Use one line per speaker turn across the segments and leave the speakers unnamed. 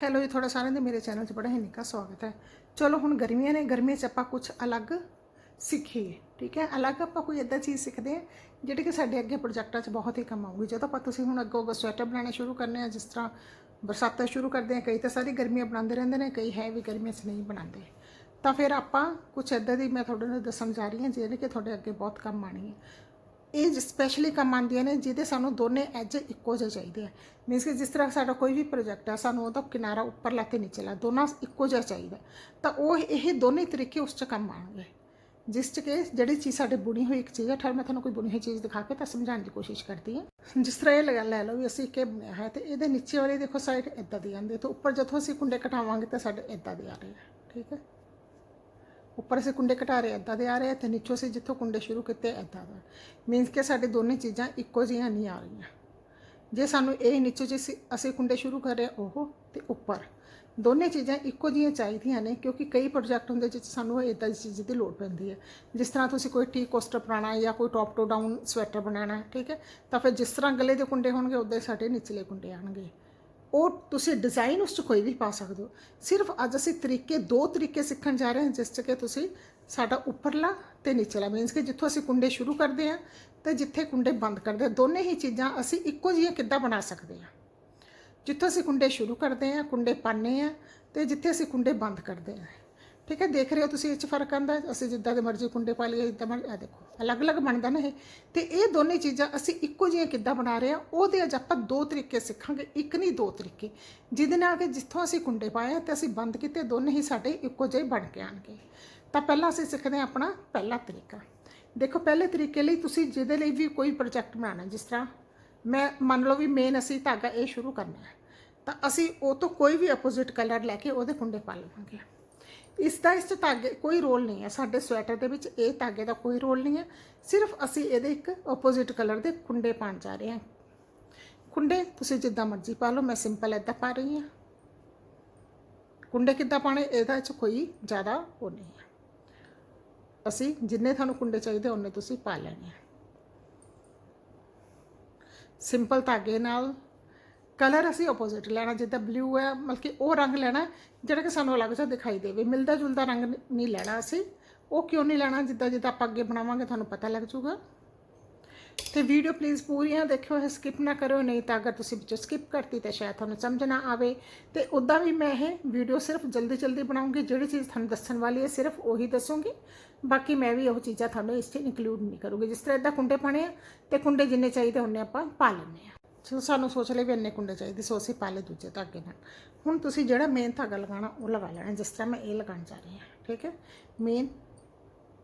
Hello ਜੀ ਤੁਹਾਡਾ ਸਾਰਿਆਂ ਦੇ ਮੇਰੇ ਚੈਨਲ 'ਚ ਬੜਾ ਹੀ ਨਿੱਘਾ ਸਵਾਗਤ ਹੈ। ਚਲੋ ਹੁਣ ਗਰਮੀਆਂ ਨੇ, ਗਰਮੀਆਂ 'ਚ ਆਪਾਂ ਕੁਝ ਅਲੱਗ ਸਿੱਖੀਏ, ਠੀਕ ਹੈ? ਅਲੱਗ ਆਪਾਂ ਕੋਈ ਇਦਾਂ ਚੀਜ਼ ਸਿੱਖਦੇ ਹਾਂ ਜਿਹੜੀ ਕਿ ਸਾਡੇ ਅੱਗੇ ਪ੍ਰੋਜੈਕਟਾਂ 'ਚ ਬਹੁਤ ਹੀ ਕੰਮ ਆਊਗੀ। ਜਦੋਂ ਆਪਾਂ ਤੁਸੀਂ ਹੁਣ ਅੱਗੋਂ ਅੱਗੋਂ ਸਵੈਟਰ ਬਣਾਉਣੇ ਸ਼ੁਰੂ ਕਰਨੇ ਆ, ਜਿਸ ਤਰ੍ਹਾਂ ਬਰਸਾਤਾਂ ਸ਼ੁਰੂ ਕਰਦੇ ਆ, ਕਈ ਤਾਂ ਸਾਰੀ ਗਰਮੀਆਂ ਬਣਾਉਂਦੇ ਰਹਿੰਦੇ ਨੇ, ਕਈ ਹੈ ਵੀ ਗਰਮੀਆਂ 'ਚ ਨਹੀਂ ਬਣਾਉਂਦੇ। ਤਾਂ ਫਿਰ ਆਪਾਂ ਕੁਝ ਇਦਾਂ ਦੀ ਮੈਂ ਤੁਹਾਡੇ ਨੂੰ ਦੱਸਣ ਜਾ ਰਹੀ ਹਾਂ, ਜਿਹੜੇ ਕਿ ਤੁਹਾਡੇ ਅੱਗੇ ਬਹੁਤ ਕੰਮ ਆਣੀ ਹੈ। ਇਹ ਸਪੈਸ਼ਲੀ ਕੰਮ ਆਉਂਦੀਆਂ ਨੇ, ਜਿਹਦੇ ਸਾਨੂੰ ਦੋਨੇ ਐਜ ਇੱਕੋ ਜਿਹੇ ਚਾਹੀਦੇ ਆ। ਮੀਨਸ ਕਿ ਜਿਸ ਤਰ੍ਹਾਂ ਸਾਡਾ ਕੋਈ ਵੀ ਪ੍ਰੋਜੈਕਟ ਆ, ਸਾਨੂੰ ਉਹਦਾ ਕਿਨਾਰਾ ਉੱਪਰਲਾ ਤੇ ਨੀਚੇਲਾ ਦੋਨਾਂ ਇੱਕੋ ਜਿਹਾ ਚਾਹੀਦਾ। ਤਾਂ ਉਹ ਇਹ ਦੋਨੇ ਤਰੀਕੇ ਉਸ 'ਚ ਕੰਮ ਆਉਣਗੇ। ਜਿਸ 'ਚ ਕਿ ਜਿਹੜੀ ਚੀਜ਼ ਸਾਡੇ ਬੁਣੀ ਹੋਈ ਇੱਕ ਚੀਜ਼ ਹੈ ਠਰ ਮੈਂ ਤੁਹਾਨੂੰ ਕੋਈ ਬੁਣੀ ਹੋਈ ਚੀਜ਼ ਦਿਖਾ ਕੇ ਤਾਂ ਸਮਝਾਉਣ ਦੀ ਕੋਸ਼ਿਸ਼ ਕਰਦੀ ਹਾਂ। ਜਿਸ ਤਰ੍ਹਾਂ ਇਹ ਲਗਾ ਲੈ ਲਓ ਵੀ ਅਸੀਂ ਕਿ ਬਣਿਆ ਹੈ ਤੇ ਇਹਦੇ ਨੀਚੇ ਵਾਲੀ ਦੇਖੋ ਸਾਈਡ ਇਦਾਂ ਦੀ ਆਉਂਦੀ ਹੈ ਤੇ ਉੱਪਰ ਜਦੋਂ ਅਸੀਂ ਕੁੰਡੇ ਕਟਾਵਾਂਗੇ ਤਾਂ ਸਾਡੇ ਇਦਾਂ ਦੇ ਆ ਰਹੇ ਆ, ਠੀਕ ਹੈ? ਉੱਪਰ ਅਸੀਂ ਕੁੰਡੇ ਘਟਾ ਰਹੇ ਇਦਾਂ ਦੇ ਆ ਰਹੇ ਆ ਤੇ ਨੀਚੋਂ ਅਸੀਂ ਜਿੱਥੋਂ ਕੁੰਡੇ ਸ਼ੁਰੂ ਕੀਤੇ ਇਦਾਂ ਦਾ। ਮੀਨਸ ਕਿ ਸਾਡੇ ਦੋਨੇ ਚੀਜ਼ਾਂ ਇੱਕੋ ਜਿਹੀਆਂ ਨਹੀਂ ਆ ਰਹੀਆਂ। ਜੇ ਸਾਨੂੰ ਇਹ ਨੀਚੋਂ ਜੇ ਅਸੀਂ- ਅਸੀਂ ਕੁੰਡੇ ਸ਼ੁਰੂ ਕਰ ਰਹੇ, ਉਹ ਤੇ ਉੱਪਰ। ਦੋਨੇ ਚੀਜ਼ਾਂ ਇੱਕੋ ਜਿਹੀਆਂ ਚਾਹੀਦੀਆਂ ਨੇ, ਕਿਉਂਕਿ ਕਈ ਪ੍ਰੋਜੈਕਟ ਹੁੰਦੇ ਜਿਸ 'ਚ ਸਾਨੂੰ ਇਦਾਂ ਦੀ ਚੀਜ਼ ਦੀ ਲੋੜ ਪੈਂਦੀ ਹੈ। ਜਿਸ ਤਰ੍ਹਾਂ ਤੁਸੀਂ ਕੋਈ ਟੀ ਕੋਸਟਰ ਬਣਾਉਣਾ ਹੈ ਜਾਂ ਕੋਈ ਟੌਪ ਟੂ ਡਾਊਨ ਸਵੈਟਰ ਬਣਾਉਣਾ ਠੀਕ ਹੈ? ਤਾਂ ਫਿਰ ਜਿਸ ਤਰ੍ਹਾਂ ਗਲੇ ਦੇ ਕੁੰਡੇ ਹੋਣਗੇ ਉਦਾਂ ਹੀ ਸਾਡੇ ਨਿਚਲੇ ਕੁੰਡੇ ਆਣਗੇ ਉਹ ਤੁਸੀਂ ਡਿਜ਼ਾਈਨ ਉਸ 'ਚ ਕੋਈ ਵੀ ਪਾ ਸਕਦੇ ਹੋ। ਸਿਰਫ ਅੱਜ ਅਸੀਂ ਤਰੀਕੇ, ਦੋ ਤਰੀਕੇ ਸਿੱਖਣ ਜਾ ਰਹੇ ਹਾਂ, ਜਿਸ 'ਚ ਕਿ ਤੁਸੀਂ ਸਾਡਾ ਉੱਪਰਲਾ ਤੇ ਨਿਚਲਾ। ਮੀਨਸ ਕਿ ਜਿੱਥੋਂ ਅਸੀਂ ਕੁੰਡੇ ਸ਼ੁਰੂ ਕਰਦੇ ਹਾਂ ਤੇ ਜਿੱਥੇ ਕੁੰਡੇ ਬੰਦ ਕਰਦੇ ਹਾਂ। ਦੋਨੇ ਹੀ ਚੀਜ਼ਾਂ ਅਸੀਂ ਇੱਕੋ ਜਿਹੀਆਂ ਕਿੱਦਾਂ ਬਣਾ ਸਕਦੇ ਹਾਂ। ਜਿੱਥੋਂ ਅਸੀਂ ਕੁੰਡੇ ਸ਼ੁਰੂ ਕਰਦੇ ਹਾਂ, ਕੁੰਡੇ ਪਾਉਂਦੇ ਹਾਂ ਤੇ ਜਿੱਥੇ ਅਸੀਂ ਕੁੰਡੇ ਬੰਦ ਕਰਦੇ ਹਾਂ। ਠੀਕ ਹੈ, ਦੇਖ ਰਹੇ ਹੋ ਤੁਸੀਂ, ਇਹ 'ਚ ਫ਼ਰਕ ਆਂਦਾ ਅਸੀਂ ਜਿੱਦਾਂ ਦੇ ਮਰਜ਼ੀ ਕੁੰਡੇ ਪਾ ਲਈਏ ਇਦਾਂ ਮਰ ਇਹ ਦੇਖੋ, ਅਲੱਗ-ਅਲੱਗ ਬਣਦਾ ਨਾ ਇਹ। ਤੇ ਇਹ ਦੋਨੇ ਚੀਜ਼ਾਂ ਅਸੀਂ ਇੱਕੋ ਜਿਹੀਆਂ ਕਿੱਦਾਂ ਬਣਾ ਰਹੇ ਹਾਂ, ਉਹਦੇ ਅੱਜ ਆਪਾਂ ਦੋ ਤਰੀਕੇ ਸਿੱਖਾਂਗੇ, ਇੱਕ ਨਹੀਂ, ਦੋ ਤਰੀਕੇ। ਜਿਹਦੇ ਨਾਲ ਕਿ ਜਿੱਥੋਂ ਅਸੀਂ ਕੁੰਡੇ ਪਾਏ ਆ ਤੇ ਅਸੀਂ ਬੰਦ ਕੀਤੇ, ਦੋਨੇ ਹੀ ਸਾਡੇ ਇੱਕੋ ਜਿਹੇ ਬਣ ਕੇ ਆਣਗੇ ਤਾਂ ਪਹਿਲਾਂ ਅਸੀਂ ਸਿੱਖਦੇ ਹਾਂ ਆਪਣਾ ਪਹਿਲਾ ਤਰੀਕਾ। ਦੇਖੋ, ਪਹਿਲੇ ਤਰੀਕੇ ਲਈ ਤੁਸੀਂ ਜਿਹਦੇ ਲਈ ਵੀ ਕੋਈ ਪ੍ਰੋਜੈਕਟ ਬਣਾਉਣਾ ਜਿਸ ਤਰ੍ਹਾਂ ਮੈਂ, ਮੰਨ ਲਓ ਵੀ ਮੇਨ ਅਸੀਂ ਧਾਗਾ ਇਹ ਸ਼ੁਰੂ ਕਰਨਾ ਹੈ, ਤਾਂ ਅਸੀਂ ਉਹ ਤੋਂ ਕੋਈ ਵੀ ਆਪੋਜ਼ਿਟ ਕਲਰ ਲੈ ਕੇ ਉਹਦੇ ਕੁੰਡੇ ਪਾ ਲਵਾਂਗੇ। ਇਸ ਦਾ ਇਸ 'ਚ ਧਾਗੇ ਕੋਈ ਰੋਲ ਨਹੀਂ ਹੈ। ਸਾਡੇ ਸਵੈਟਰ ਦੇ ਵਿੱਚ ਇਹ ਧਾਗੇ ਦਾ ਕੋਈ ਰੋਲ ਨਹੀਂ ਹੈ। ਸਿਰਫ ਅਸੀਂ ਇਹਦੇ ਇੱਕ ਆਪੋਜ਼ਿਟ ਕਲਰ ਦੇ ਕੁੰਡੇ ਪਾਉਣ ਜਾ ਰਹੇ ਹਾਂ। ਕੁੰਡੇ ਤੁਸੀਂ ਜਿੱਦਾਂ ਮਰਜ਼ੀ ਪਾ ਲਓ, ਮੈਂ ਸਿੰਪਲ ਇਦਾਂ ਪਾ ਰਹੀ ਹਾਂ। ਕੁੰਡੇ ਕਿੱਦਾਂ ਪਾਣੇ ਇਹਦਾ 'ਚ ਕੋਈ ਜ਼ਿਆਦਾ ਉਹ ਨਹੀਂ ਹੈ। ਅਸੀਂ ਜਿੰਨੇ ਤੁਹਾਨੂੰ ਕੁੰਡੇ ਚਾਹੀਦੇ, ਉਹਨੇ ਤੁਸੀਂ ਪਾ ਲੈਣੇ ਆ। ਸਿੰਪਲ ਧਾਗੇ ਨਾਲ ਕਲਰ ਅਸੀਂ ਆਪੋਜ਼ਿਟ ਲੈਣਾ, ਜਿੱਦਾਂ ਬਲੂ ਹੈ, ਮਤਲਬ ਕਿ ਉਹ ਰੰਗ ਲੈਣਾ ਜਿਹੜਾ ਕਿ ਸਾਨੂੰ ਅਲੱਗ ਜਿਹਾ ਦਿਖਾਈ ਦੇਵੇ। ਮਿਲਦਾ ਜੁਲਦਾ ਰੰਗ ਨਹੀਂ ਲੈਣਾ ਅਸੀਂ। ਉਹ ਕਿਉਂ ਨਹੀਂ ਲੈਣਾ? ਜਿੱਦਾਂ ਜਿੱਦਾਂ ਆਪਾਂ ਅੱਗੇ ਬਣਾਵਾਂਗੇ, ਤੁਹਾਨੂੰ ਪਤਾ ਲੱਗ ਜਾਊਗਾ। ਤੇ ਵੀਡੀਓ ਪਲੀਜ਼ ਪੂਰੀਆਂ ਦੇਖਿਓ, ਇਹ ਸਕਿਪ ਨਾ ਕਰੋ ਨਹੀਂ ਤਾਂ ਅਗਰ ਤੁਸੀਂ ਵਿੱਚੋਂ ਸਕਿਪ ਕਰਤੀ ਤਾਂ ਸ਼ਾਇਦ ਤੁਹਾਨੂੰ ਸਮਝ ਨਾ ਆਵੇ। ਤੇ ਉਦਾਂ ਵੀ ਮੈਂ ਇਹ ਵੀਡੀਓ ਸਿਰਫ ਜਲਦੀ ਜਲਦੀ ਬਣਾਉਂਗੀ, ਜਿਹੜੀ ਚੀਜ਼ ਤੁਹਾਨੂੰ ਦੱਸਣ ਵਾਲੀ ਹੈ, ਸਿਰਫ ਉਹੀ ਦੱਸੂਗੀ। ਬਾਕੀ ਮੈਂ ਵੀ ਉਹ ਚੀਜ਼ਾਂ ਤੁਹਾਨੂੰ ਇਸ 'ਚ ਇਨਕਲੂਡ ਨਹੀਂ ਕਰੂੰਗੀ। ਜਿਸ ਤਰ੍ਹਾਂ ਇਦਾਂ ਕੁੰਡੇ ਪਾਣੇ ਆ, ਤੇ ਕੁੰਡੇ ਜਿੰਨੇ ਚਾਹੀਦੇ, ਉਹਨੇ ਆਪਾਂ ਪਾ ਲੈਣੇ ਆ। ਸੋ ਸਾਨੂੰ ਸੋਚ ਲਈ ਵੀ ਇੰਨੇ ਕੁੰਡੇ ਚਾਹੀਦੇ ਸੋ, ਅਸੀਂ ਪਾ ਲਏ ਦੂਜੇ ਧਾਗੇ ਨਾਲ। ਹੁਣ ਤੁਸੀਂ ਜਿਹੜਾ ਮੇਨ ਧਾਗਾ ਲਗਾਉਣਾ, ਉਹ ਲਗਾ ਲੈਣਾ, ਜਿਸ ਤਰ੍ਹਾਂ ਮੈਂ ਇਹ ਲਗਾਉਣ ਜਾ ਰਹੀ ਹਾਂ, ਠੀਕ ਹੈ? ਮੇਨ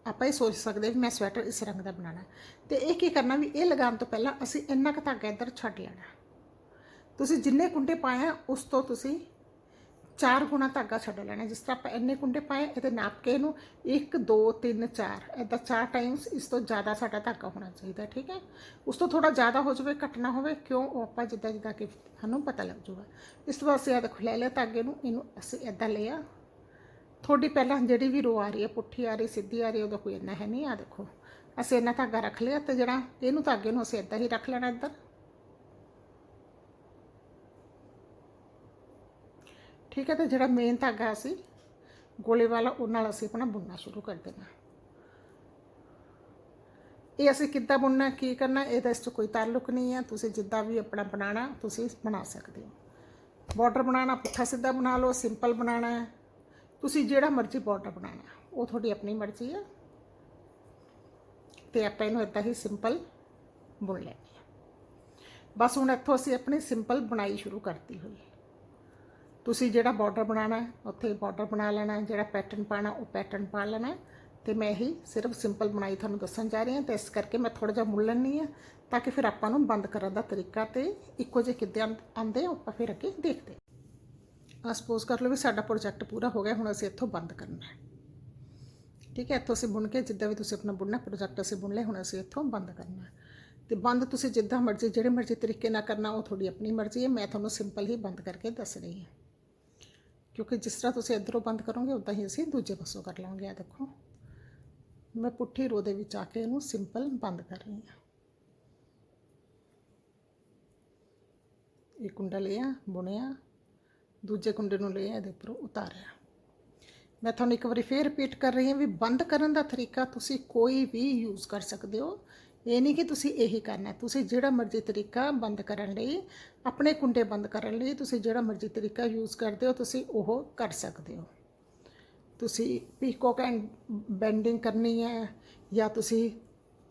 ਆਪਾਂ ਇਹ ਸੋਚ ਸਕਦੇ ਵੀ ਮੈਂ ਸਵੈਟਰ ਇਸ ਰੰਗ ਦਾ ਬਣਾਉਣਾ। ਤੇ ਇਹ ਕੀ ਕਰਨਾ ਵੀ ਇਹ ਲਗਾਉਣ ਤੋਂ ਪਹਿਲਾਂ ਅਸੀਂ ਇੰਨਾ ਕੁ ਧਾਗਾ ਇੱਧਰ ਛੱਡ ਲੈਣਾ। ਤੁਸੀਂ ਜਿੰਨੇ ਕੁੰਡੇ ਪਾਏ ਆ, ਉਸ ਤੋਂ ਤੁਸੀਂ ਚਾਰ ਗੁਣਾ ਧਾਗਾ ਛੱਡ ਲੈਣਾ। ਜਿਸ ਤਰ੍ਹਾਂ ਆਪਾਂ ਇੰਨੇ ਕੁੰਡੇ ਪਾਏ, ਇਹਦੇ ਨਾਪ ਕੇ ਇਹਨੂੰ 1 2 3 4 ਇਦਾਂ ਚਾਰ ਟਾਈਮਸ ਇਸ ਤੋਂ ਜ਼ਿਆਦਾ ਸਾਡਾ ਧਾਗਾ ਹੋਣਾ ਚਾਹੀਦਾ, ਠੀਕ ਹੈ? ਉਸ ਤੋਂ ਥੋੜਾ ਜ਼ਿਆਦਾ ਹੋ ਜਾਵੇ, ਘਟਣਾ ਹੋਵੇ, ਕਿਉਂ? ਉਹ ਆਪਾਂ ਜਿੱਦਾਂ ਜਿੱਦਾਂ ਕਿ ਸਾਨੂੰ ਪਤਾ ਲੱਗ ਜਾਊਗਾ। ਇਸ ਤੋਂ ਬਾਅਦ ਅਸੀਂ ਆ ਦੇਖੋ, ਲੈ ਲਿਆ ਧਾਗੇ ਨੂੰ, ਇਹਨੂੰ ਅਸੀਂ ਇਦਾਂ ਲਿਆ ਥੋੜੀ ਪਹਿਲਾਂ ਜਿਹੜੀ ਵੀ ਰੋ ਆ ਰਹੀ ਹੈ, ਪੁੱਠੀ ਆ ਰਹੀ, ਸਿੱਧੀ ਆ ਰਹੀ, ਉਹਦਾ ਕੋਈ ਇੰਨਾ ਹੈ ਨਹੀਂ ਆ ਦੇਖੋ। ਅਸੀਂ ਇੰਨਾ ਧਾਗਾ ਰੱਖ ਲਿਆ ਤੇ ਜਿਹੜਾ ਇਹਨੂੰ ਧਾਗੇ ਨੂੰ ਅਸੀਂ ਇਦਾਂ ਹੀ ਰੱਖ ਲੈਣਾ ਇੱਧਰ। ਠੀਕ ਹੈ, ਤੇ ਜਿਹੜਾ ਮੇਨ ਧਾਗਾ ਅਸੀਂ, ਗੋਲੇ ਵਾਲਾ ਉਹ ਨਾਲ ਅਸੀਂ ਆਪਣਾ ਬੁਣਨਾ ਸ਼ੁਰੂ ਕਰ ਦੇਣਾ। ਇਹ ਅਸੀਂ ਕਿੱਦਾਂ ਬੁਣਨਾ, ਕੀ ਕਰਨਾ, ਇਹਦਾ ਇਸ 'ਚ ਕੋਈ ਤਾਲੁਕ ਨਹੀਂ ਹੈ। ਤੁਸੀਂ ਜਿੱਦਾਂ ਵੀ ਆਪਣਾ ਬਣਾਉਣਾ, ਤੁਸੀਂ ਬਣਾ ਸਕਦੇ ਹੋ। ਬਾਰਡਰ ਬਣਾਉਣਾ, ਪੁੱਠਾ ਸਿੱਧਾ ਬਣਾ ਲਓ ਸਿੰਪਲ ਬਣਾਉਣਾ ਹੈ। ਤੁਸੀਂ ਜਿਹੜਾ ਮਰਜ਼ੀ ਬਾਰਡਰ ਬਣਾਉਣਾ, ਉਹ ਤੁਹਾਡੀ ਆਪਣੀ ਮਰਜ਼ੀ ਹੈ। ਤੇ ਆਪਾਂ ਇਹਨੂੰ ਇਦਾਂ ਹੀ ਸਿੰਪਲ ਬੁਣ ਲੈਣੀ ਹੈ। ਬਸ ਹੁਣ ਇੱਥੋਂ ਅਸੀਂ ਆਪਣੀ ਸਿੰਪਲ ਬਣਾਈ ਸ਼ੁਰੂ ਕਰਤੀ ਹੋਈ ਤੁਸੀਂ ਜਿਹੜਾ ਬਾਰਡਰ ਬਣਾਉਣਾ ਉੱਥੇ ਬਾਰਡਰ ਬਣਾ ਲੈਣਾ ਜਿਹੜਾ ਪੈਟਰਨ ਪਾਣਾ ਉਹ ਪੈਟਰਨ ਪਾ ਲੈਣਾ ਹੈ। ਤੇ ਮੈਂ ਹੀ ਸਿਰਫ ਸਿੰਪਲ ਬਣਾਈ ਤੁਹਾਨੂੰ ਦੱਸਣ ਜਾ ਰਹੀ ਹਾਂ ਤੇ ਇਸ ਕਰਕੇ ਮੈਂ ਥੋੜਾ ਜਿਹਾ ਮੁੱਲ ਲੈਣੀ ਹੈ, ਤਾਂ ਕਿ ਫਿਰ ਆਪਾਂ ਨੂੰ ਬੰਦ ਕਰਨ ਦਾ ਤਰੀਕਾ ਤੇ ਇੱਕੋ ਜਿਹੇ ਕਿੱਦਾਂ ਆਉਂਦੇ ਆ, ਆਪਾਂ ਫਿਰ ਅੱਗੇ ਦੇਖਦੇ ਆ ਸਪੋਜ਼ ਕਰ ਲਓ ਵੀ ਸਾਡਾ ਪ੍ਰੋਜੈਕਟ ਪੂਰਾ ਹੋ ਗਿਆ, ਹੁਣ ਅਸੀਂ ਇੱਥੋਂ ਬੰਦ ਕਰਨਾ ਹੈ। ਠੀਕ ਹੈ, ਇੱਥੋਂ ਅਸੀਂ ਬੁਣ ਕੇ ਜਿੱਦਾਂ ਵੀ ਤੁਸੀਂ ਆਪਣਾ ਬੁਣਨਾ ਪ੍ਰੋਜੈਕਟ ਅਸੀਂ ਬੁਣ ਲਿਆ, ਹੁਣ ਅਸੀਂ ਇੱਥੋਂ ਬੰਦ ਕਰਨਾ ਹੈ। ਤੇ ਬੰਦ ਤੁਸੀਂ ਜਿੱਦਾਂ ਮਰਜ਼ੀ, ਜਿਹੜੇ ਮਰਜ਼ੀ ਤਰੀਕੇ ਨਾਲ ਕਰਨਾ, ਉਹ ਤੁਹਾਡੀ ਆਪਣੀ ਮਰਜ਼ੀ ਹੈ, ਮੈਂ ਤੁਹਾਨੂੰ ਸਿੰਪਲ ਹੀ ਬੰਦ ਕਰਕੇ ਦੱਸ ਰਹੀ ਹਾਂ। ਕਿਉਂਕਿ ਜਿਸ ਤਰ੍ਹਾਂ ਤੁਸੀਂ ਇੱਧਰੋਂ ਬੰਦ ਕਰੋਗੇ, ਉਦਾਂ ਹੀ ਅਸੀਂ ਦੂਜੇ ਪਾਸੋਂ ਕਰ ਲਾਂਗੇ ਆ ਦੇਖੋ। ਮੈਂ ਪੁੱਠੀ ਰੋ ਦੇ ਵਿੱਚ ਆ ਕੇ ਇਹਨੂੰ ਸਿੰਪਲ ਬੰਦ ਕਰ ਰਹੀ ਹਾਂ। ਇਹ ਕੁੰਡਾ ਲਿਆ, ਬੁਣਿਆ, ਦੂਜੇ ਕੁੰਡੇ ਨੂੰ ਲਿਆ, ਇਹਦੇ ਉੱਪਰ ਉਤਾਰਿਆ। ਮੈਂ ਤੁਹਾਨੂੰ ਇੱਕ ਵਾਰੀ ਫੇਰ ਰਿਪੀਟ ਕਰ ਰਹੀ ਹਾਂ ਵੀ ਬੰਦ ਕਰਨ ਦਾ ਤਰੀਕਾ ਤੁਸੀਂ ਕੋਈ ਵੀ ਯੂਜ਼ ਕਰ ਸਕਦੇ ਹੋ। ਇਹ ਨਹੀਂ ਕਿ ਤੁਸੀਂ ਇਹੀ ਕਰਨਾ ਤੁਸੀਂ ਜਿਹੜਾ ਮਰਜ਼ੀ ਤਰੀਕਾ ਬੰਦ ਕਰਨ ਲਈ, ਆਪਣੇ ਕੁੰਡੇ ਬੰਦ ਕਰਨ ਲਈ ਤੁਸੀਂ ਜਿਹੜਾ ਮਰਜ਼ੀ ਤਰੀਕਾ ਯੂਜ਼ ਕਰਦੇ ਹੋ, ਤੁਸੀਂ ਉਹ ਕਰ ਸਕਦੇ ਹੋ। ਤੁਸੀਂ ਪੀਕੋਕ ਐਂਡ ਬੈਂਡਿੰਗ ਕਰਨੀ ਹੈ ਜਾਂ ਤੁਸੀਂ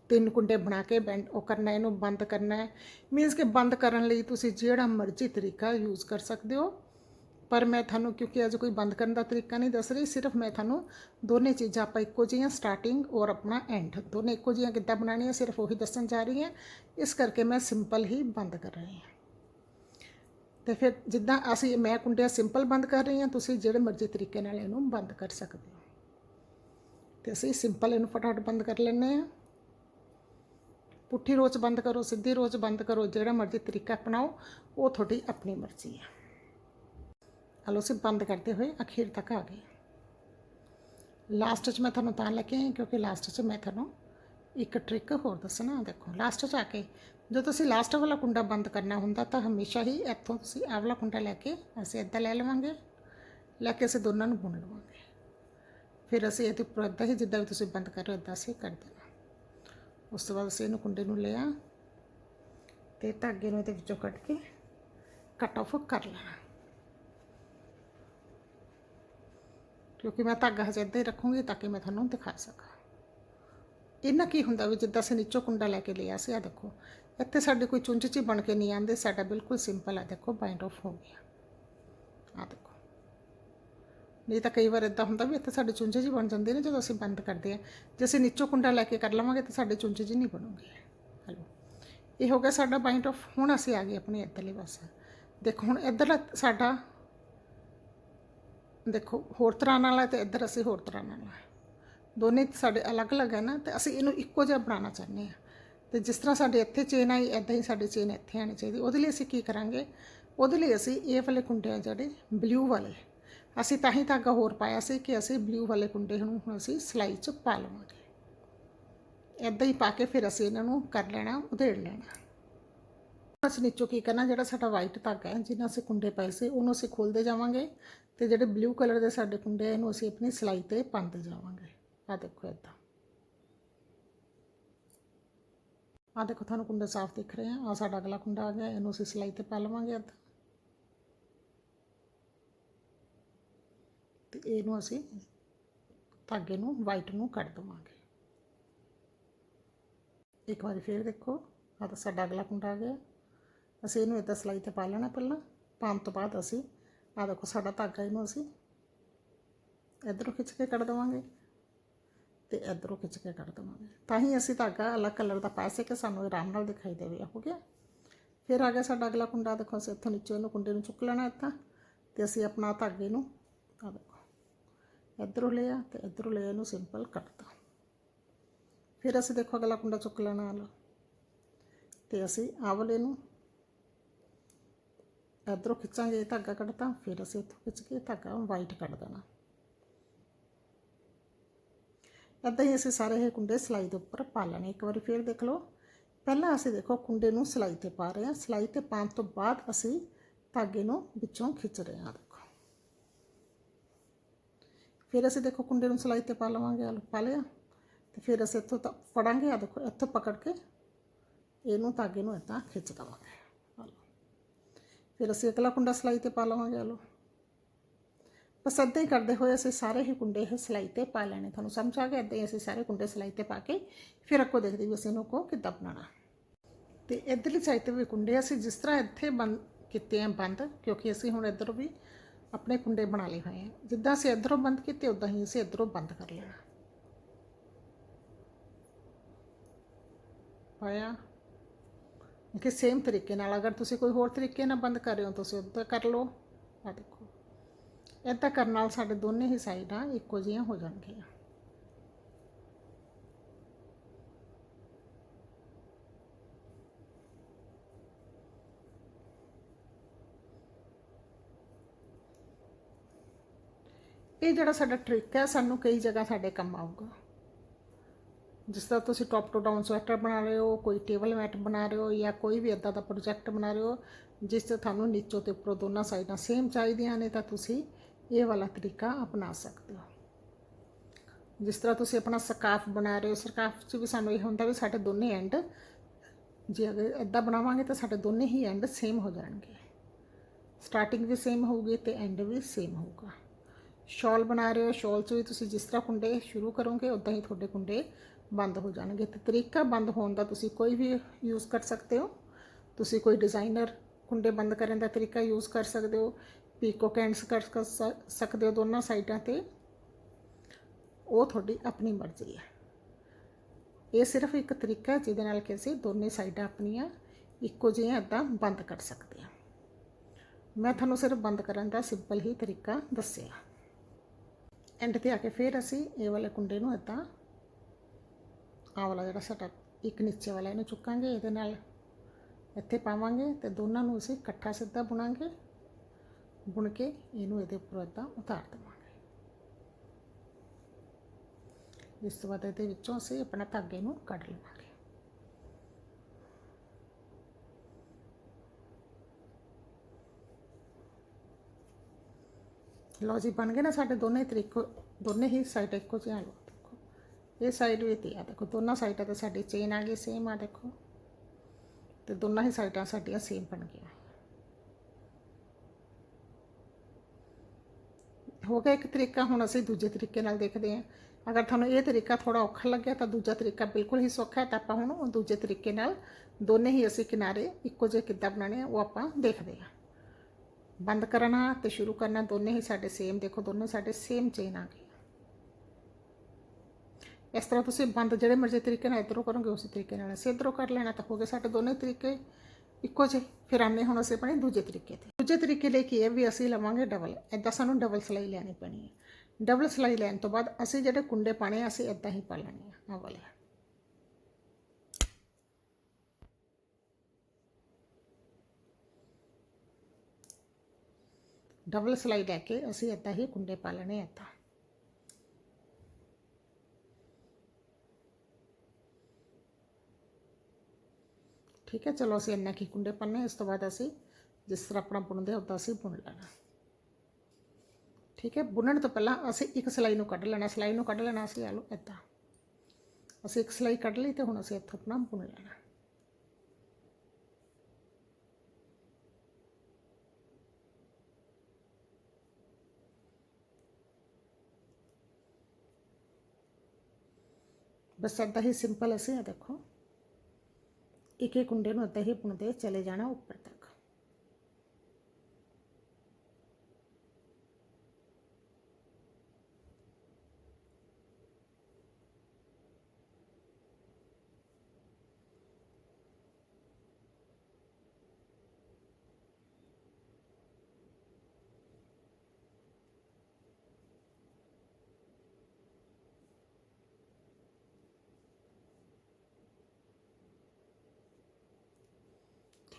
ਤਿੰਨ ਕੁੰਡੇ ਬਣਾ ਕੇ ਬੈਂਡ ਉਹ ਕਰਨਾ ਇਹਨੂੰ ਬੰਦ ਕਰਨਾ ਹੈ। ਮੀਨਸ ਕਿ ਬੰਦ ਕਰਨ ਲਈ ਤੁਸੀਂ ਜਿਹੜਾ ਮਰਜ਼ੀ ਤਰੀਕਾ ਯੂਜ਼ ਕਰ ਸਕਦੇ ਹੋ। ਪਰ ਮੈਂ ਤੁਹਾਨੂੰ, ਕਿਉਂਕਿ ਅੱਜ ਕੋਈ ਬੰਦ ਕਰਨ ਦਾ ਤਰੀਕਾ ਨਹੀਂ ਦੱਸ ਰਹੀ, ਸਿਰਫ ਮੈਂ ਤੁਹਾਨੂੰ ਦੋਨੇ ਚੀਜ਼ਾਂ ਆਪਾਂ ਇੱਕੋ ਜਿਹੀਆਂ ਸਟਾਰਟਿੰਗ ਔਰ ਆਪਣਾ ਐਂਡ ਦੋਨੇ ਇੱਕੋ ਜਿਹੀਆਂ ਕਿੱਦਾਂ ਬਣਾਉਣੀਆਂ, ਸਿਰਫ ਉਹੀ ਦੱਸਣ ਜਾ ਰਹੀ ਹਾਂ। ਇਸ ਕਰਕੇ ਮੈਂ ਸਿੰਪਲ ਹੀ ਬੰਦ ਕਰ ਰਹੀ ਹਾਂ। ਤੇ ਫਿਰ ਜਿੱਦਾਂ ਅਸੀਂ, ਮੈਂ ਕੁੰਡਿਆ ਸਿੰਪਲ ਬੰਦ ਕਰ ਰਹੀ ਹਾਂ, ਤੁਸੀਂ ਜਿਹੜੇ ਮਰਜ਼ੀ ਤਰੀਕੇ ਨਾਲ ਇਹਨੂੰ ਬੰਦ ਕਰ ਸਕਦੇ ਹੋ। ਤੇ ਅਸੀਂ ਸਿੰਪਲ ਇਹਨੂੰ ਫਟਾਫਟ ਬੰਦ ਕਰ ਲੈਂਦੇ ਹਾਂ। ਪੁੱਠੀ ਰੋਚ ਬੰਦ ਕਰੋ, ਸਿੱਧੀ ਰੋਚ ਬੰਦ ਕਰੋ, ਜਿਹੜਾ ਮਰਜ਼ੀ ਤਰੀਕਾ ਅਪਣਾਓ, ਉਹ ਤੁਹਾਡੀ ਆਪਣੀ ਮਰਜ਼ੀ ਹੈ। ਹਲੋ ਅਸੀਂ ਬੰਦ ਕਰਦੇ ਹੋਏ ਅਖੀਰ ਤੱਕ ਆ ਗਏ। ਲਾਸਟ 'ਚ ਮੈਂ ਤੁਹਾਨੂੰ ਤਾਂ ਲੈ ਕੇ ਆਈ ਕਿਉਂਕਿ ਲਾਸਟ 'ਚ ਮੈਂ ਤੁਹਾਨੂੰ ਇੱਕ ਟ੍ਰਿਕ ਹੋਰ ਦੱਸਣਾ, ਦੇਖੋ ਲਾਸਟ 'ਚ ਆ ਕੇ ਜਦੋਂ ਤੁਸੀਂ ਲਾਸਟ ਵਾਲਾ ਕੁੰਡਾ ਬੰਦ ਕਰਨਾ ਹੁੰਦਾ ਤਾਂ ਹਮੇਸ਼ਾ ਹੀ ਇੱਥੋਂ ਤੁਸੀਂ ਆਹ ਵਾਲਾ ਕੁੰਡਾ ਲੈ ਕੇ ਅਸੀਂ ਇੱਦਾਂ ਲੈ ਲਵਾਂਗੇ, ਲੈ ਕੇ ਅਸੀਂ ਦੋਨਾਂ ਨੂੰ ਬੁਣ ਲਵਾਂਗੇ। ਫਿਰ ਅਸੀਂ ਇਹਦੇ ਉੱਪਰ ਇੱਦਾਂ ਹੀ ਜਿੱਦਾਂ ਵੀ ਤੁਸੀਂ ਬੰਦ ਕਰ ਰਹੇ ਹੋ, ਇੱਦਾਂ ਅਸੀਂ ਕਰ ਦੇਣਾ। ਉਸ ਤੋਂ ਬਾਅਦ ਅਸੀਂ ਇਹਨੂੰ ਕੁੰਡੇ ਨੂੰ ਲਿਆ ਤੇ ਧਾਗੇ ਨੂੰ ਇਹਦੇ ਵਿੱਚੋਂ ਕੱਢ ਕੇ ਕੱਟ ਆਫ ਕਰ ਲੈਣਾ। ਕਿਉਂਕਿ ਮੈਂ ਧਾਗਾ ਹਜੇ ਇੱਦਾਂ ਹੀ ਰੱਖੂੰਗੀ ਤਾਂ ਕਿ ਮੈਂ ਤੁਹਾਨੂੰ ਦਿਖਾ ਸਕਾਂ। ਇਹਨਾਂ ਕੀ ਹੁੰਦਾ ਵੀ ਜਿੱਦਾਂ ਅਸੀਂ ਨੀਚੋਂ ਕੁੰਡਾ ਲੈ ਕੇ ਲਿਆ ਸੀ ਆ ਦੇਖੋ। ਇੱਥੇ ਸਾਡੇ ਕੋਈ ਚੁੰਝ ਚ ਬਣ ਕੇ ਨਹੀਂ ਆਉਂਦੇ, ਸਾਡਾ ਬਿਲਕੁਲ ਸਿੰਪਲ ਆ, ਦੇਖੋ ਬਾਈਂਡ ਆਫ ਹੋ ਗਿਆ। ਆ ਦੇਖੋ। ਨਹੀਂ ਤਾਂ ਕਈ ਵਾਰ ਇਦਾਂ ਹੁੰਦਾ ਵੀ ਇੱਥੇ ਸਾਡੇ ਚੁੰਝ ਜੀ ਬਣ ਜਾਂਦੇ ਨੇ, ਜਦੋਂ ਅਸੀਂ ਬੰਦ ਕਰਦੇ ਆ ਜੇ ਅਸੀਂ ਨੀਚੋਂ ਕੁੰਡਾ ਲੈ ਕੇ ਕਰ ਲਵਾਂਗੇ ਤਾਂ ਸਾਡੇ ਚੁੰਝ ਜੀ ਨਹੀਂ ਬਣੂਗੀ। ਹਲੋ। ਇਹ ਹੋ ਗਿਆ ਸਾਡਾ ਬਾਈਂਡ ਆਫ ਹੁਣ ਅਸੀਂ ਆ ਗਏ ਆਪਣੇ ਇੱਧਰਲੇ ਪਾਸੇ। ਦੇਖੋ, ਹੁਣ ਇੱਧਰਲਾ ਸਾਡਾ ਦੇਖੋ, ਹੋਰ ਤਰ੍ਹਾਂ ਨਾਲ ਹੈ ਤੇ ਇੱਧਰ ਅਸੀਂ ਹੋਰ ਤਰ੍ਹਾਂ ਨਾਲ ਹੈ। ਦੋਨੇ ਸਾਡੇ ਅਲੱਗ-ਅਲੱਗ ਹੈ ਨਾ, ਤੇ ਅਸੀਂ ਇਹਨੂੰ ਇੱਕੋ ਜਿਹਾ ਬਣਾਉਣਾ ਚਾਹੁੰਦੇ ਹਾਂ। ਤੇ ਜਿਸ ਤਰ੍ਹਾਂ ਸਾਡੇ ਇੱਥੇ ਚੇਨ ਆਈ ਐਦਾਂ ਹੀ ਸਾਡੀ ਚੇਨ ਇੱਥੇ ਆਣੀ ਚਾਹੀਦੀ। ਉਹਦੇ ਲਈ ਅਸੀਂ ਕੀ ਕਰਾਂਗੇ? ਉਹਦੇ ਲਈ ਅਸੀਂ ਇਹ ਵਾਲੇ ਕੁੰਡੇ ਆ ਜਿਹੜੇ ਬਲੂ ਵਾਲੇ। ਅਸੀਂ ਤਾਂ ਹੀ ਧਾਗਾ ਹੋਰ ਪਾਇਆ ਸੀ ਕਿ ਅਸੀਂ ਬਲੂ ਵਾਲੇ ਕੁੰਡੇ ਨੂੰ ਹੁਣ ਅਸੀਂ ਸਲਾਈ 'ਚ ਪਾ ਲਵਾਂਗੇ। ਐਦਾਂ ਹੀ ਪਾ ਕੇ ਫਿਰ ਅਸੀਂ ਇਹਨਾਂ ਨੂੰ ਕਰ ਲੈਣਾ, ਉਧੇੜ ਲੈਣਾ। ਅਸੀਂ ਨੀਚੋਂ ਕੀ ਕਰਨਾ, ਜਿਹੜਾ ਸਾਡਾ ਵਾਈਟ ਧਾਗਾ ਹੈ, ਜਿਹਨਾਂ ਅਸੀਂ ਕੁੰਡੇ ਪਾਏ ਸੀ, ਉਹਨੂੰ ਅਸੀਂ ਖੋਲਦੇ ਜਾਵਾਂਗੇ। ਤੇ ਜਿਹੜੇ ਬਲੂ ਕਲਰ ਦੇ ਸਾਡੇ ਕੁੰਡੇ ਆ, ਇਹਨੂੰ ਅਸੀਂ ਆਪਣੀ ਸਿਲਾਈ ਤੇ ਪਾਉਂਦੇ ਜਾਵਾਂਗੇ। ਆ ਦੇਖੋ ਇਦਾਂ ਆ ਦੇਖੋ, ਤੁਹਾਨੂੰ ਕੁੰਡੇ ਸਾਫ਼ ਦਿਖ ਰਹੇ ਆ। ਆ ਸਾਡਾ ਅਗਲਾ ਕੁੰਡਾ ਆ ਗਿਆ, ਇਹਨੂੰ ਅਸੀਂ ਸਿਲਾਈ ਤੇ ਪਾ ਲਵਾਂਗੇ ਇਦਾਂ ਤੇ ਇਹਨੂੰ ਅਸੀਂ ਧਾਗੇ ਨੂੰ ਵਾਈਟ ਨੂੰ ਕੱਢ ਦਵਾਂਗੇ। ਇੱਕ ਵਾਰੀ ਫੇਰ ਦੇਖੋ ਆ ਤਾਂ ਸਾਡਾ ਅਗਲਾ ਕੁੰਡਾ ਆ ਗਿਆ। ਅਸੀਂ ਇਹਨੂੰ ਇੱਦਾਂ ਸਿਲਾਈ ਤੇ ਪਾ ਲੈਣਾ ਪਹਿਲਾਂ। ਪਾਉਣ ਤੋਂ ਬਾਅਦ ਅਸੀਂ ਆ ਦੇਖੋ, ਸਾਡਾ ਧਾਗਾ ਇਹਨੂੰ ਅਸੀਂ ਇਧਰੋਂ ਖਿੱਚ ਕੇ ਕੱਢ ਦਵਾਂਗੇ ਤੇ ਇਧਰੋਂ ਖਿੱਚ ਕੇ ਕੱਢ ਦਵਾਂਗੇ। ਤਾਂ ਹੀ ਅਸੀਂ ਧਾਗਾ ਅਲੱਗ ਕਲਰ ਦਾ ਪਾ ਸਕੇ, ਸਾਨੂੰ ਆਰਾਮ ਨਾਲ ਦਿਖਾਈ ਦੇਵੇ, ਹੋ ਗਿਆ। ਫਿਰ ਆ ਗਿਆ ਸਾਡਾ ਅਗਲਾ ਕੁੰਡਾ, ਦੇਖੋ ਅਸੀਂ ਇੱਥੋਂ ਨੀਚੇ ਇਹਨੂੰ ਕੁੰਡੇ ਨੂੰ ਚੁੱਕ ਲੈਣਾ ਇੱਦਾਂ ਤੇ ਅਸੀਂ ਆਪਣਾ ਧਾਗੇ ਨੂੰ ਆ ਦੇਖੋ, ਇਧਰੋਂ ਲਿਆ ਤੇ ਇਧਰੋਂ ਲਿਆ ਇਹਨੂੰ ਸਿੰਪਲ ਕੱਟਤਾ ਫਿਰ ਅਸੀਂ ਦੇਖੋ ਅਗਲਾ ਕੁੰਡਾ ਚੁੱਕ ਲੈਣਾ ਆਲਾ ਤੇ ਅਸੀਂ ਆਹ ਨੂੰ ਇਧਰੋਂ ਖਿੱਚਾਂਗੇ, ਇਹ ਧਾਗਾ ਕੱਢਤਾ, ਫਿਰ ਅਸੀਂ ਇੱਥੋਂ ਖਿੱਚ ਕੇ ਧਾਗਾ ਵਾਈਟ ਕੱਢ ਦੇਣਾ। ਇੱਦਾਂ ਹੀ ਅਸੀਂ ਸਾਰੇ ਇਹ ਕੁੰਡੇ ਸਲਾਈ ਦੇ ਉੱਪਰ ਪਾ ਲੈਣੇ। ਇੱਕ ਵਾਰੀ ਫਿਰ ਦੇਖ ਲਓ। ਪਹਿਲਾਂ ਅਸੀਂ ਦੇਖੋ ਕੁੰਡੇ ਨੂੰ ਸਲਾਈ ਤੇ ਪਾ ਰਹੇ ਹਾਂ। ਸਲਾਈ ਤੇ ਪਾਉਣ ਤੋਂ ਬਾਅਦ ਅਸੀਂ ਧਾਗੇ ਨੂੰ ਵਿੱਚੋਂ ਖਿੱਚ ਰਹੇ ਹਾਂ, ਦੇਖੋ। ਫਿਰ ਅਸੀਂ ਦੇਖੋ ਕੁੰਡੇ ਨੂੰ ਸਲਾਈ ਤੇ ਪਾ ਲਵਾਂਗੇ ਆ ਪਾ ਲਿਆ ਤੇ ਫਿਰ ਅਸੀਂ ਇੱਥੋਂ ਤਾਂ ਫੜਾਂਗੇ ਆ ਦੇਖੋ ਇੱਥੋਂ ਪਕੜ ਕੇ ਇਹਨੂੰ ਧਾਗੇ ਨੂੰ ਇੱਦਾਂ ਖਿੱਚ ਦਵਾਂਗੇ। ਫਿਰ ਅਸੀਂ ਅਗਲਾ ਕੁੰਡਾ ਸਲਾਈ ਤੇ ਪਾ ਲਵਾਂਗੇ ਆ ਲਓ ਬਸ ਇੱਦਾਂ ਹੀ ਕਰਦੇ ਹੋਏ ਅਸੀਂ ਸਾਰੇ ਹੀ ਕੁੰਡੇ ਇਹ ਸਲਾਈ ਤੇ ਪਾ ਲੈਣੇ। ਤੁਹਾਨੂੰ ਸਮਝ ਆ ਗਿਆ? ਇੱਦਾਂ ਹੀ ਅਸੀਂ ਸਾਰੇ ਕੁੰਡੇ ਸਲਾਈ ਤੇ ਪਾ ਕੇ ਫਿਰ ਅੱਗੋਂ ਦੇਖਦੇ ਵੀ ਅਸੀਂ ਇਹਨੂੰ ਕੋ ਕਿੱਦਾਂ ਬਣਾਉਣਾ। ਤੇ ਇਧਰਲੀ ਸਾਈਡ ਤੇ ਵੀ ਕੁੰਡੇ ਅਸੀਂ ਜਿਸ ਤਰ੍ਹਾਂ ਇੱਥੇ ਬੰਦ ਕੀਤੇ ਆ ਬੰਦ, ਕਿਉਂਕਿ ਅਸੀਂ ਹੁਣ ਇੱਧਰੋਂ ਵੀ ਆਪਣੇ ਕੁੰਡੇ ਬਣਾ ਲਏ ਹੋਏ ਆ। ਜਿੱਦਾਂ ਅਸੀਂ ਇੱਧਰੋਂ ਬੰਦ ਕੀਤੇ ਉਦਾਂ ਹੀ ਅਸੀਂ ਇੱਧਰੋਂ ਬੰਦ ਕਰ ਲੈਣਾ। ਪਾਇਆ। ਕਿ ਸੇਮ ਤਰੀਕੇ ਨਾਲ ਅਗਰ ਤੁਸੀਂ ਕੋਈ ਹੋਰ ਤਰੀਕੇ ਨਾਲ ਬੰਦ ਕਰ ਰਹੇ ਹੋ, ਤੁਸੀਂ ਉੱਦਾਂ ਕਰ ਲਓ। ਆ ਦੇਖੋ। ਇੱਦਾਂ ਕਰਨ ਨਾਲ ਸਾਡੇ ਦੋਨੇ ਹੀ ਸਾਈਡਾਂ ਇੱਕੋ ਜਿਹੀਆਂ ਹੋ ਜਾਣਗੀਆਂ। ਇਹ ਜਿਹੜਾ ਸਾਡਾ ਟ੍ਰਿਕ ਹੈ, ਸਾਨੂੰ ਕਈ ਜਗ੍ਹਾ ਸਾਡੇ ਕੰਮ ਆਊਗਾ। ਜਿਸ ਤਰ੍ਹਾਂ ਤੁਸੀਂ ਟੌਪ ਟੂ ਡਾਊਨ ਸਵੈਟਰ ਬਣਾ ਰਹੇ ਹੋ ਕੋਈ ਟੇਬਲ ਮੈਟ ਬਣਾ ਰਹੇ ਹੋ ਜਾਂ ਕੋਈ ਵੀ ਇਦਾਂ ਦਾ ਪ੍ਰੋਜੈਕਟ ਬਣਾ ਰਹੇ ਹੋ, ਜਿਸ ਤੇ ਤੁਹਾਨੂੰ ਨੀਚੋਂ ਤੇ ਉੱਪਰੋਂ ਦੋਨਾਂ ਸਾਈਡਾਂ ਸੇਮ ਚਾਹੀਦੀਆਂ ਨੇ, ਤਾਂ ਤੁਸੀਂ ਇਹ ਵਾਲਾ ਤਰੀਕਾ ਅਪਣਾ ਸਕਦੇ ਹੋ। ਜਿਸ ਤਰ੍ਹਾਂ ਤੁਸੀਂ ਆਪਣਾ ਸਕਾਫ ਬਣਾ ਰਹੇ ਹੋ ਸਕਾਫ 'ਚ ਵੀ ਸਾਨੂੰ ਇਹ ਹੁੰਦਾ ਵੀ ਸਾਡੇ ਦੋਨੇ ਐਂਡ ਜੇ ਅਗਰ ਇਦਾਂ ਬਣਾਵਾਂਗੇ ਤਾਂ ਸਾਡੇ ਦੋਨੇ ਹੀ ਐਂਡ ਸੇਮ ਹੋ ਜਾਣਗੇ। ਸਟਾਰਟਿੰਗ ਵੀ ਸੇਮ ਹੋਊਗੀ ਤੇ ਐਂਡ ਵੀ ਸੇਮ ਹੋਊਗਾ। ਸ਼ਾਲ ਬਣਾ ਰਹੇ ਹੋ ਸ਼ਾਲ 'ਚ ਵੀ ਤੁਸੀਂ ਜਿਸ ਤਰ੍ਹਾਂ ਕੁੰਡੇ ਸ਼ੁਰੂ ਕਰੋਗੇ ਉਦਾਂ ਹੀ ਤੁਹਾਡੇ ਕੁੰਡੇ ਬੰਦ ਹੋ ਜਾਣਗੇ। ਤੇ ਤਰੀਕਾ ਬੰਦ ਹੋਣ ਦਾ ਤੁਸੀਂ ਕੋਈ ਵੀ ਯੂਜ਼ ਕਰ ਸਕਦੇ ਹੋ। ਤੁਸੀਂ ਕੋਈ ਡਿਜ਼ਾਈਨਰ ਕੁੰਡੇ ਬੰਦ ਕਰਨ ਦਾ ਤਰੀਕਾ ਯੂਜ਼ ਕਰ ਸਕਦੇ ਹੋ। ਪੀਕੋ ਕੈਂਡਸ ਕਰ ਕਰ ਸਕਦੇ ਹੋ ਦੋਨਾਂ ਸਾਈਡਾਂ ਤੇ। ਉਹ ਤੁਹਾਡੀ ਆਪਣੀ ਮਰਜ਼ੀ ਹੈ। ਇਹ ਸਿਰਫ ਇੱਕ ਤਰੀਕਾ ਹੈ ਜਿਹਦੇ ਨਾਲ ਕਿ ਅਸੀਂ ਦੋਨੇ ਸਾਈਡਾਂ ਆਪਣੀਆਂ ਇੱਕੋ ਜਿਹੀਆਂ ਇੱਦਾਂ ਬੰਦ ਕਰ ਸਕਦੇ ਹਾਂ। ਮੈਂ ਤੁਹਾਨੂੰ ਸਿਰਫ ਬੰਦ ਕਰਨ ਦਾ ਸਿੰਪਲ ਹੀ ਤਰੀਕਾ ਦੱਸਿਆ। ਐਂਡ ਤੇ ਆ ਕੇ ਫਿਰ ਅਸੀਂ ਇਹ ਵਾਲੇ ਕੁੰਡੇ ਨੂੰ ਇੱਦਾਂ ਆਹ ਵਾਲਾ ਜਿਹੜਾ ਸਾਡਾ ਇੱਕ ਨੀਚੇ ਵਾਲਾ, ਇਹਨੂੰ ਚੁੱਕਾਂਗੇ, ਇਹਦੇ ਨਾਲ ਇੱਥੇ ਪਾਵਾਂਗੇ ਤੇ ਦੋਨਾਂ ਨੂੰ ਅਸੀਂ ਇਕੱਠਾ ਸਿੱਧਾ ਬੁਣਾਂਗੇ। ਬੁਣ ਕੇ ਇਹਨੂੰ ਇਹਦੇ ਉੱਪਰ ਇੱਦਾਂ ਉਤਾਰ ਦੇਵਾਂਗੇ। ਇਸ ਤੋਂ ਬਾਅਦ ਇਹਦੇ ਵਿੱਚੋਂ ਅਸੀਂ ਆਪਣਾ ਧਾਗੇ ਨੂੰ ਕੱਢ ਲਵਾਂਗੇ। ਲਓ ਜੀ, ਬਣ ਗਏ ਨਾ ਸਾਡੇ ਦੋਨੇ ਤਰੀਕੋ, ਦੋਨੇ ਹੀ ਸਾਈਡ ਇੱਕੋ ਜਿਹਾ ਲਓ। ਦੇਖੋ ਇਹ ਸਾਈਡ ਵੀ ਤੇ ਆ। ਦੇਖੋ, ਦੋਨਾਂ ਸਾਈਡਾਂ ਤੇ ਸਾਡੀ ਚੇਨ ਆ ਗਈ ਸੇਮ ਆ ਦੇਖੋ। ਤੇ ਦੋਨਾਂ ਹੀ ਸਾਈਡਾਂ ਸਾਡੀਆਂ ਸੇਮ ਬਣ ਗਈਆਂ। ਹੋ ਗਿਆ ਇੱਕ ਤਰੀਕਾ, ਹੁਣ ਅਸੀਂ ਦੂਜੇ ਤਰੀਕੇ ਨਾਲ ਦੇਖਦੇ ਹਾਂ। ਅਗਰ ਤੁਹਾਨੂੰ ਇਹ ਤਰੀਕਾ ਥੋੜਾ ਔਖਾ ਲੱਗਿਆ ਤਾਂ ਦੂਜਾ ਤਰੀਕਾ ਬਿਲਕੁਲ ਹੀ ਸੌਖਾ ਹੈ, ਤਾਂ ਆਪਾਂ ਹੁਣ ਉਹ ਦੂਜੇ ਤਰੀਕੇ ਨਾਲ ਦੋਨੇ ਹੀ ਅਸੀਂ ਕਿਨਾਰੇ ਇੱਕੋ ਜਿਹੇ ਕਿੱਦਾਂ ਬਣਾਉਣੇ ਆ, ਉਹ ਆਪਾਂ ਦੇਖਦੇ ਹਾਂ। ਬੰਦ ਕਰਨਾ ਤੇ ਸ਼ੁਰੂ ਕਰਨਾ, ਦੋਨੇ ਹੀ ਸਾਡੇ ਸੇਮ ਦੇਖੋ, ਦੋਨੋਂ ਸਾਡੇ ਸੇਮ ਚੇਨ ਆ ਗਈ ਇਸ ਤਰ੍ਹਾਂ ਤੁਸੀਂ ਬੰਦ ਜਿਹੜੇ ਮਰਜ਼ੀ ਤਰੀਕੇ ਨਾਲ ਇਧਰੋਂ ਕਰੋਗੇ, ਉਸੇ ਤਰੀਕੇ ਨਾਲ। ਅਸੀਂ ਇਧਰੋਂ ਕਰ ਲੈਣਾ ਤਾਂ ਹੋ ਗਏ ਸਾਡੇ ਦੋਨੇ ਤਰੀਕੇ ਇੱਕੋ ਜਿਹੇ। ਫਿਰ ਆਨੇ ਹੁਣ ਅਸੀਂ ਆਪਣੇ ਦੂਜੇ ਤਰੀਕੇ ਤੇ। ਦੂਜੇ ਤਰੀਕੇ ਲਈ ਕੀ ਹੈ ਵੀ ਅਸੀਂ ਲਵਾਂਗੇ ਡਬਲ ਇਦਾਂ ਸਾਨੂੰ ਡਬਲ ਸਲਾਈ ਲੈਣੀ ਪੈਣੀ ਹੈ। ਡਬਲ ਸਲਾਈ ਲੈਣ ਤੋਂ ਬਾਅਦ ਅਸੀਂ ਜਿਹੜੇ ਕੁੰਡੇ ਪਾਣੇ ਅਸੀਂ ਇਦਾਂ ਹੀ ਪਾ ਲੈਣੇ ਆ। ਆਹ ਵਾਲੇ। ਡਬਲ ਸਲਾਈ ਲੈ ਕੇ ਅਸੀਂ ਇਦਾਂ ਹੀ ਕੁੰਡੇ ਪਾ ਲੈਣੇ ਆ ਇੱਦਾਂ ਠੀਕ ਹੈ, ਚਲੋ ਅਸੀਂ ਇੰਨਾ ਕੀ ਕੁੰਡੇ ਪੰਨੇ ਇਸ ਤੋਂ ਬਾਅਦ ਅਸੀਂ ਜਿਸ ਤਰ੍ਹਾਂ ਆਪਣਾ ਬੁਣਦੇ ਉੱਦਾਂ ਅਸੀਂ ਬੁਣ ਲੈਣਾ। ਠੀਕ ਹੈ, ਬੁਣਨ ਤੋਂ ਪਹਿਲਾਂ ਅਸੀਂ ਇੱਕ ਸਲਾਈ ਨੂੰ ਕੱਢ ਲੈਣਾ, ਸਲਾਈ ਨੂੰ ਕੱਢ ਲੈਣਾ ਅਸੀਂ ਆਲੂ ਇੱਦਾਂ ਅਸੀਂ ਇੱਕ ਸਲਾਈ ਕੱਢ ਲਈ ਤੇ ਹੁਣ ਅਸੀਂ ਇੱਥੋਂ ਆਪਣਾ ਬੁਣ ਲੈਣਾ। ਬਸ ਏਦਾਂ ਹੀ ਸਿੰਪਲ ਅਸੀਂ ਆ ਦੇਖੋ। ਇੱਕ ਇੱਕ ਕੁੰਡੇ ਨੂੰ ਏਦਾਂ ਹੀ ਬੁਣਦੇ ਚਲੇ ਜਾਣਾ ਉੱਪਰ ਤੱਕ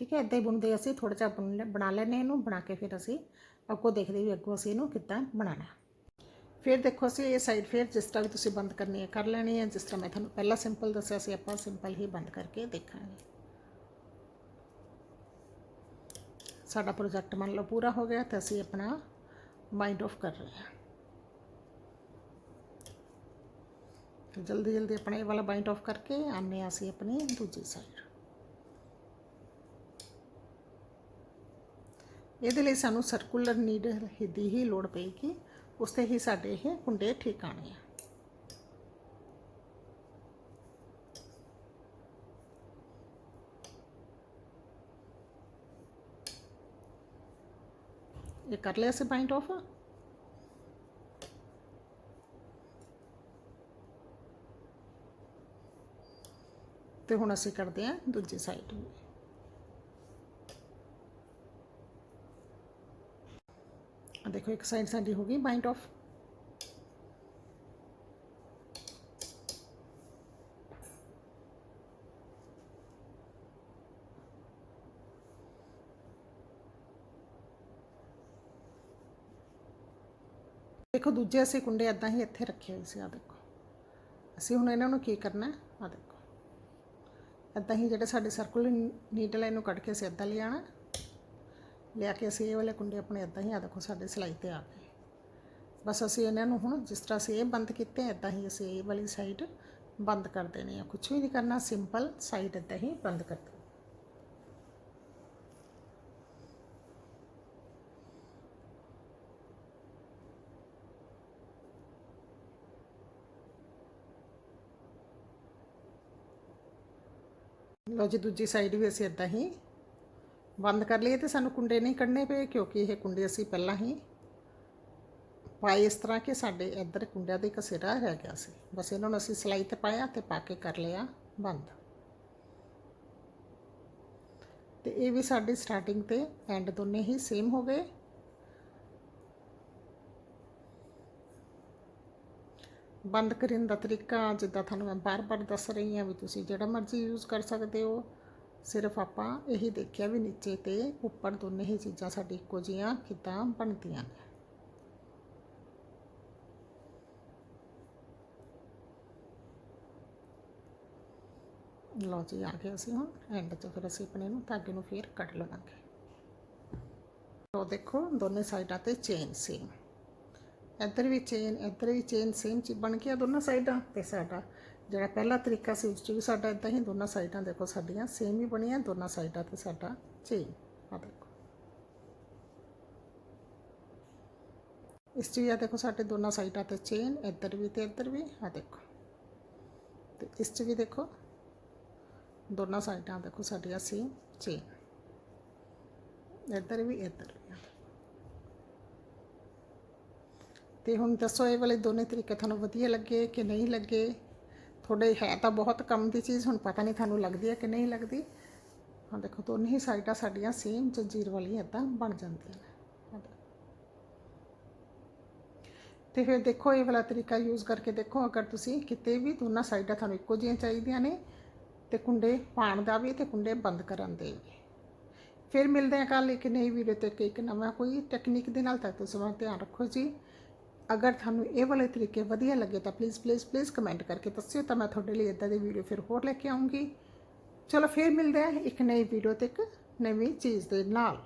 ਠੀਕ ਹੈ ਇੱਦਾਂ ਹੀ ਬੁਣਦੇ ਅਸੀਂ ਥੋੜਾ ਜਿਹਾ ਬੁਣ ਲੈ- ਬਣਾ ਲੈਨੇ ਇਹਨੂੰ, ਬਣਾ ਕੇ ਫਿਰ ਅਸੀਂ ਅੱਗੋਂ ਦੇਖਦੇ ਵੀ ਅੱਗੋਂ ਅਸੀਂ ਇਹਨੂੰ ਕਿੱਦਾਂ ਬਣਾਉਣਾ। ਫਿਰ ਦੇਖੋ ਅਸੀਂ ਇਹ ਸਾਈਡ ਫਿਰ ਜਿਸ ਤਰ੍ਹਾਂ ਵੀ ਤੁਸੀਂ ਬੰਦ ਕਰਨੀ ਹੈ, ਕਰ ਲੈਣੀ ਹੈ, ਜਿਸ ਤਰ੍ਹਾਂ ਮੈਂ ਤੁਹਾਨੂੰ ਪਹਿਲਾਂ ਸਿੰਪਲ ਦੱਸਿਆ ਸੀ, ਆਪਾਂ ਸਿੰਪਲ ਹੀ ਬੰਦ ਕਰਕੇ ਦੇਖਾਂਗੇ। ਸਾਡਾ ਪ੍ਰੋਜੈਕਟ ਮੰਨ ਲਓ ਪੂਰਾ ਹੋ ਗਿਆ, ਤਾਂ ਅਸੀਂ ਆਪਣਾ ਮਾਈਂਡ ਆਫ ਕਰ ਰਹੇ ਹਾਂ। ਜਲਦੀ ਜਲਦੀ ਆਪਣਾ ਇਹ ਵਾਲਾ ਬਾਈਂਡ ਆਫ ਕਰਕੇ ਆਨੇ ਹਾਂ ਅਸੀਂ ਆਪਣੀ ਦੂਜੀ ਸਾਈਡ ਇਹਦੇ ਲਈ ਸਾਨੂੰ ਸਰਕੂਲਰ ਨੀਡਲ ਦੀ ਹੀ ਲੋੜ ਪਏਗੀ। ਉਸ ਤੇ ਹੀ ਸਾਡੇ ਇਹ ਕੁੰਡੇ ਠੀਕ ਆਣੇ ਆ। ਇਹ ਕਰ ਲਿਆ ਸੀ ਬਾਈਂਡ ਆਫ ਤੇ ਹੁਣ ਅਸੀਂ ਕਰਦੇ ਹਾਂ ਦੂਜੀ ਸਾਈਡ ਵੀ ਦੇਖੋ ਇੱਕ ਸਾਈਡ ਸਾਡੀ ਹੋ ਗਈ ਬਾਈਂਡ ਆਫ ਦੇਖੋ ਦੂਜੇ ਅਸੀਂ ਕੁੰਡੇ ਇਦਾਂ ਹੀ ਇੱਥੇ ਰੱਖੇ ਹੋਏ ਸੀ ਆ ਦੇਖੋ। ਅਸੀਂ ਹੁਣ ਇਹਨਾਂ ਨੂੰ ਕੀ ਕਰਨਾ ਆ ਦੇਖੋ। ਇਦਾਂ ਹੀ ਜਿਹੜੇ ਸਾਡੇ ਸਰਕੂਲਰ ਨੀਡਲ ਇਹਨੂੰ ਕੱਢ ਕੇ ਅਸੀਂ ਇਦਾਂ ਲਿਆਣਾ ਲਿਆ ਕੇ ਅਸੀਂ ਇਹ ਵਾਲੇ ਕੁੰਡੇ ਆਪਣੇ ਇਦਾਂ ਹੀ ਆ ਦੇਖੋ, ਸਾਡੇ ਸਿਲਾਈ ਤੇ ਆ ਗਏ ਬਸ ਅਸੀਂ ਇਹਨਾਂ ਨੂੰ ਹੁਣ ਜਿਸ ਤਰ੍ਹਾਂ ਅਸੀਂ ਇਹ ਬੰਦ ਕੀਤੇ ਇਦਾਂ ਹੀ ਅਸੀਂ ਇਹ ਵਾਲੀ ਸਾਈਡ ਬੰਦ ਕਰ ਦੇਣੀ ਆ। ਕੁਝ ਵੀ ਨਹੀਂ ਕਰਨਾ ਸਿੰਪਲ ਸਾਈਡ ਇਦਾਂ ਹੀ ਬੰਦ ਕਰ ਦੇਣੀ। ਲਓ ਜੀ, ਦੂਜੀ ਸਾਈਡ ਵੀ ਅਸੀਂ ਇਦਾਂ ਹੀ ਬੰਦ ਕਰ ਲਈਏ ਤੇ ਸਾਨੂੰ ਕੁੰਡੇ ਨਹੀਂ ਕੱਢਣੇ ਪਏ, ਕਿਉਂਕਿ ਇਹ ਕੁੰਡੇ ਅਸੀਂ ਪਹਿਲਾਂ ਹੀ ਪਾਏ ਇਸ ਤਰ੍ਹਾਂ ਕਿ ਸਾਡੇ ਇੱਧਰ ਕੁੰਡਿਆਂ ਦੇ ਇੱਕ ਰਹਿ ਗਿਆ ਸੀ। ਬਸ ਇਹਨਾਂ ਨੂੰ ਅਸੀਂ ਸਲਾਈ ਤੇ ਪਾਇਆ ਤੇ ਪਾ ਕੇ ਕਰ ਲਿਆ ਬੰਦ। ਤੇ ਇਹ ਵੀ ਸਾਡੀ ਸਟਾਰਟਿੰਗ ਤੇ ਐਂਡ ਦੋਨੇ ਹੀ ਸੇਮ ਹੋ ਗਏ। ਬੰਦ ਕਰਨ ਦਾ ਤਰੀਕਾ ਜਿੱਦਾਂ ਤੁਹਾਨੂੰ ਮੈਂ ਬਾਰ-ਬਾਰ ਦੱਸ ਰਹੀ ਹਾਂ ਵੀ ਤੁਸੀਂ ਜਿਹੜਾ ਮਰਜ਼ੀ ਯੂਜ਼ ਕਰ ਸਕਦੇ ਹੋ। ਸਿਰਫ ਆਪਾਂ ਇਹੀ ਦੇਖਿਆ ਵੀ ਨੀਚੇ ਤੇ ਉੱਪਰ ਦੋਨੇ ਹੀ ਚੀਜ਼ਾਂ ਸਾਡੀ ਇੱਕੋ ਜਿਹੀਆਂ ਕਿੱਦਾਂ ਬਣਦੀਆਂ ਨੇ। ਲਓ ਜੀ, ਆ ਗਏ ਅਸੀਂ ਹੁਣ। ਐਂਡ 'ਚ ਫਿਰ ਅਸੀਂ ਆਪਣੇ ਨੂੰ ਧਾਗੇ ਨੂੰ ਫੇਰ ਕੱਟ ਲਵਾਂਗੇ। ਲਓ ਦੇਖੋ, ਦੋਨੇ ਸਾਈਡਾਂ ਤੇ ਚੇਨ ਸੇਮ ਇੱਧਰ ਵੀ ਚੇਨ ਇੱਧਰ ਵੀ ਚੇਨ ਸੇਮ ਚ ਬਣ ਗਿਆ ਦੋਨਾਂ ਸਾਈਡਾਂ ਤੇ ਸਾਡਾ। ਜਿਹੜਾ ਪਹਿਲਾ ਤਰੀਕਾ ਸੀ ਉਸ ਚ ਵੀ ਸਾਡਾ ਇਦਾਂ ਹੀ, ਦੋਨਾਂ ਸਾਈਡਾਂ ਦੇਖੋ ਸਾਡੀਆਂ ਸੇਮ ਹੀ ਬਣੀਆਂ, ਦੋਨਾਂ ਸਾਈਡਾਂ ਤੇ ਸਾਡਾ ਚੇਨ ਆ ਦੇਖੋ। ਇਸ ਚ ਵੀ ਆ ਦੇਖੋ ਸਾਡੇ ਦੋਨਾਂ ਸਾਈਡਾਂ ਤੇ ਚੇਨ ਇੱਧਰ ਵੀ ਤੇ ਇੱਧਰ ਵੀ ਆ ਦੇਖੋ। ਤੇ ਇਸ ਚ ਵੀ ਦੇਖੋ, ਦੋਨਾਂ ਸਾਈਡਾਂ ਦੇਖੋ ਸਾਡੀਆਂ ਸੇਮ ਚੇਨ ਇੱਧਰ ਵੀ ਇੱਧਰ ਵੀ ਆ ਤੇ ਹੁਣ ਦੱਸੋ ਇਹ ਵਾਲੇ ਦੋਨੇ ਤਰੀਕੇ ਤੁਹਾਨੂੰ ਵਧੀਆ ਲੱਗੇ ਕਿ ਨਹੀਂ ਲੱਗੇ? ਤੁਹਾਡੇ ਹੈ ਤਾਂ ਬਹੁਤ ਕੰਮ ਦੀ ਚੀਜ਼, ਹੁਣ ਪਤਾ ਨਹੀਂ ਤੁਹਾਨੂੰ ਲੱਗਦੀ ਹੈ ਕਿ ਨਹੀਂ ਲੱਗਦੀ। ਹਾਂ ਦੇਖੋ, ਦੋਨੇ ਹੀ ਸਾਈਡਾਂ ਸਾਡੀਆਂ ਸੇਮ ਜੰਜੀਰ ਵਾਲੀਆਂ ਇਦਾਂ ਬਣ ਜਾਂਦੀਆਂ ਨੇ। ਆਹ ਤੇ ਫਿਰ ਦੇਖੋ, ਇਹ ਵਾਲਾ ਤਰੀਕਾ ਯੂਜ਼ ਕਰਕੇ ਦੇਖੋ, ਅਗਰ ਤੁਸੀਂ ਕਿਤੇ ਵੀ ਦੋਨਾਂ ਸਾਈਡਾਂ ਤੁਹਾਨੂੰ ਇੱਕੋ ਜਿਹੀਆਂ ਚਾਹੀਦੀਆਂ ਨੇ, ਤੇ ਕੁੰਡੇ ਪਾਣ ਦਾ ਵੀ ਤੇ ਕੁੰਡੇ ਬੰਦ ਕਰਨ ਦੇ ਵੀ। ਫਿਰ ਮਿਲਦੇ ਹਾਂ ਕੱਲ ਇੱਕ ਨਈ ਵੀਡੀਓ ਤੇ, ਇੱਕ ਨਵਾਂ ਕੋਈ ਟੈਕਨੀਕ ਦੇ ਨਾਲ ਤੱਕ ਤੁਸੀਂ ਆਪਣਾ ਧਿਆਨ ਰੱਖੋ ਜੀ। ਅਗਰ ਤੁਹਾਨੂੰ ਇਹ ਵਾਲੇ ਤਰੀਕੇ ਵਧੀਆ ਲੱਗੇ ਤਾਂ ਪਲੀਜ਼ ਪਲੀਜ਼ ਪਲੀਜ਼ ਕਮੈਂਟ ਕਰਕੇ ਦੱਸਿਓ ਤਾਂ ਮੈਂ ਤੁਹਾਡੇ ਲਈ ਇਦਾਂ ਦੀ ਵੀਡੀਓ ਫਿਰ ਹੋਰ ਲੈ ਕੇ ਆਉਂਗੀ। ਚਲੋ ਫਿਰ ਮਿਲਦੇ ਹਾਂ ਇੱਕ ਨਈ ਵੀਡੀਓ ਤੇ ਇੱਕ ਨਵੀਂ ਚੀਜ਼ ਦੇ ਨਾਲ।